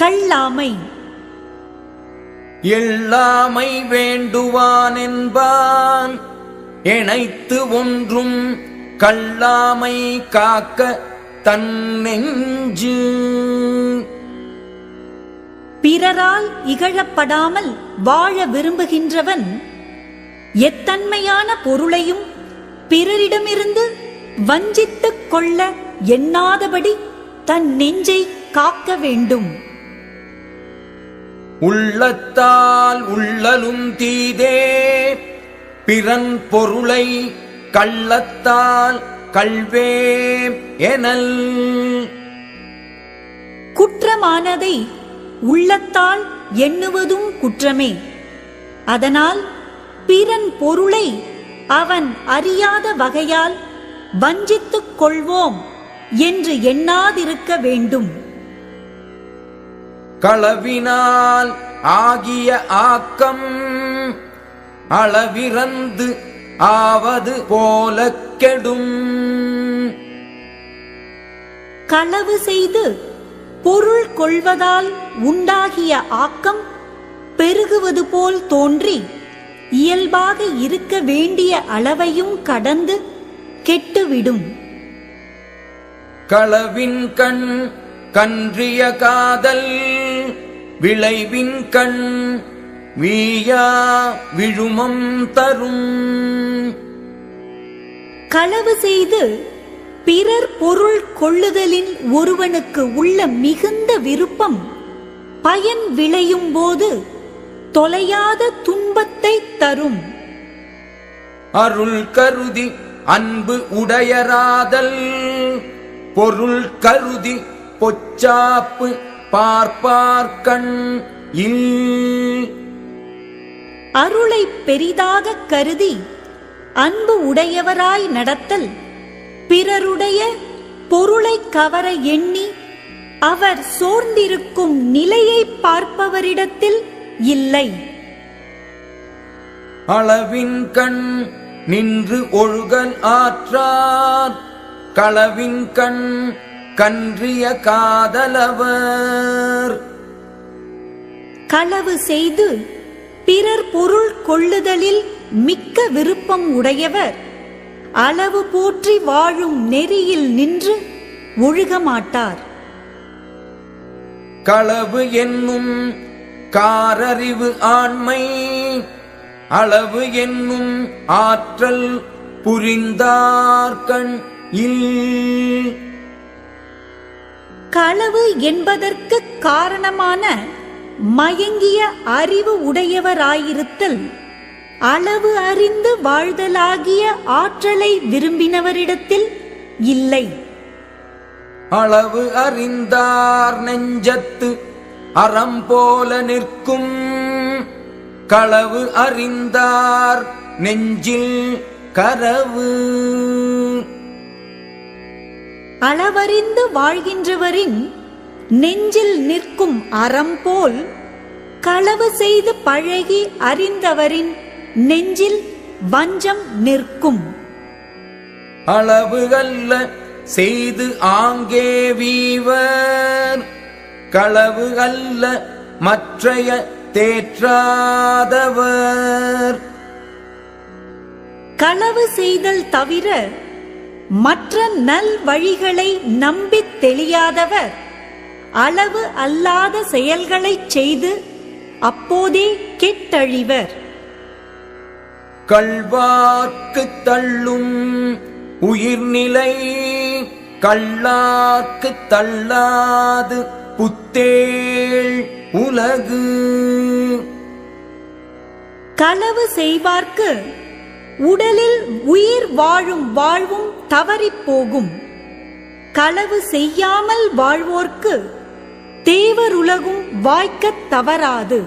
கள்ளாமை எல்லாமை வேண்டுவான் என்பான் இணைத்து ஒன்றும் கல்லாமை காக்க தன் நெஞ்சு பிறரால் இகழப்படாமல் வாழ விரும்புகின்றவன் எத்தன்மையான பொருளையும் பிறரிடமிருந்து வஞ்சித்துக் கொள்ள எண்ணாதபடி தன் நெஞ்சை காக்க வேண்டும். உள்ளத்தால் உள்ளலும் தீதே. பிறன் பொருளை கள்ளத்தால் கல்வே எனல். குற்றமானதை உள்ளத்தால் எண்ணுவதும் குற்றமே. அதனால் பிறன் பொருளை அவன் அறியாத வகையால் வஞ்சித்துக் கொள்வோம் என்று எண்ணாதிருக்க வேண்டும். களவினால் ஆகிய ஆக்கம் அளவிறந்து ஆவது போல கெடும். களவு செய்து பொருள் கொள்வதால் உண்டாகிய ஆக்கம் பெருகுவது போல் தோன்றி இயல்பாக இருக்க வேண்டிய அளவையும் கடந்து கெட்டுவிடும். களவின் கண் கன்றிய காதல் விளைவின் கண் வீயா விழுமம் தரும். களவு செய்து பிறர் பொருள் கொள்ளுதலின் ஒருவனுக்கு உள்ள மிகுந்த விருப்பம் பயன் விளையும் போது தொலையாத துன்பத்தை தரும். அருள் கருதி அன்பு உடையராதல். பொருள் கருதி பொச்சாப்பு பார்ப்பார்கண் இல். அருளை பெரிதாக கருதி அன்பு உடையவராய் நடத்தல் பிறருடைய பொருளை கவர எண்ணி அவர் சோர்ந்திருக்கும் நிலையை பார்ப்பவரிடத்தில் இல்லை. அளவின் கண் நின்று ஒழுகல் ஆற்றார். களவின் கண் கன்றிய காதலவர். களவு செய்து பிறர் பொருள் கொள்ளுதலில் மிக்க விருப்பம் உடையவர். அளவு போற்றி வாழும் நெறியில் நின்று ஒழுக மாட்டார் களவு என்னும் காரறிவு ஆண்மை. அளவு என்னும் ஆற்றல் புரிந்தார்கண் இல். களவு என்பதற்கு காரணமான மயங்கிய அறிவு உடையவராயிருத்தல் அளவு அறிந்து வாழ்தலாகிய ஆற்றலை விரும்பினவரிடத்தில் இல்லை. அளவு அறிந்தார் நெஞ்சத்து அறம் போல நிற்கும். களவு அறிந்தார் நெஞ்சில் கரவு. அளவறிந்து வாழ்கின்றவரின் நெஞ்சில் நிற்கும் அறம் போல் களவு செய்து பழகி அறிந்தவரின் நெஞ்சில் வஞ்சம் நிற்கும். அளவு அல்ல செய்து ஆங்கே வீவர். களவு அல்ல மற்றைய தேற்றாதவர். களவு செய்தல் தவிர மற்ற நல் வழிகளை நம்பித் தெளியாதவர் அளவு அல்லாத செயல்களைச் செய்து அப்போதே கெட்டழிவர். கள்வார்க்கு தள்ளும் உயிர்நிலை கள்ளார்க்கு தள்ளாது புத்தேள் உலகு. களவு செய்வார்க்கு உடலில் உயிர் வாழும் வாழ்வும் தவறிப் போகும். களவு செய்யாமல் வாழ்வோர்க்கு தேவருலகும் வாய்க்கத் தவறாது.